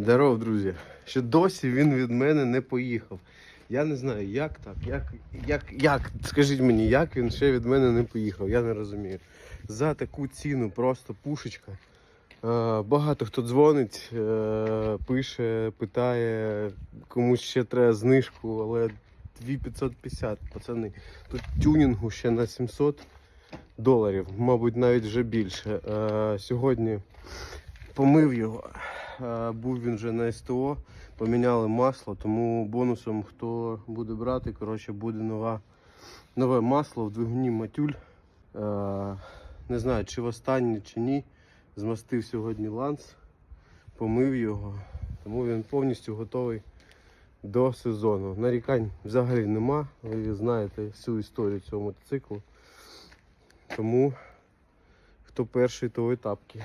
Здоров, друзі. Ще досі він від мене не поїхав. Я не знаю, як так, як, як, як, скажіть мені, як він ще від мене не поїхав, я не розумію. За таку ціну просто пушечка. Е, багато хто дзвонить, е, пише, питає, комусь ще треба знижку, але 2550, пацани. Тут тюнінгу ще на 700 доларів, мабуть, навіть вже більше. Е, сьогодні помив його. Е, Був він вже на СТО, поміняли масло, тому бонусом, хто буде брати, коротше, буде нова, нове масло в двигуні матюль. Е, Не знаю, чи востаннє, чи ні. Змастив сьогодні ланц, помив його, тому він повністю готовий до сезону. Нарікань взагалі нема. Ви знаєте всю історію цього мотоциклу. Тому хто перший, то в етапки.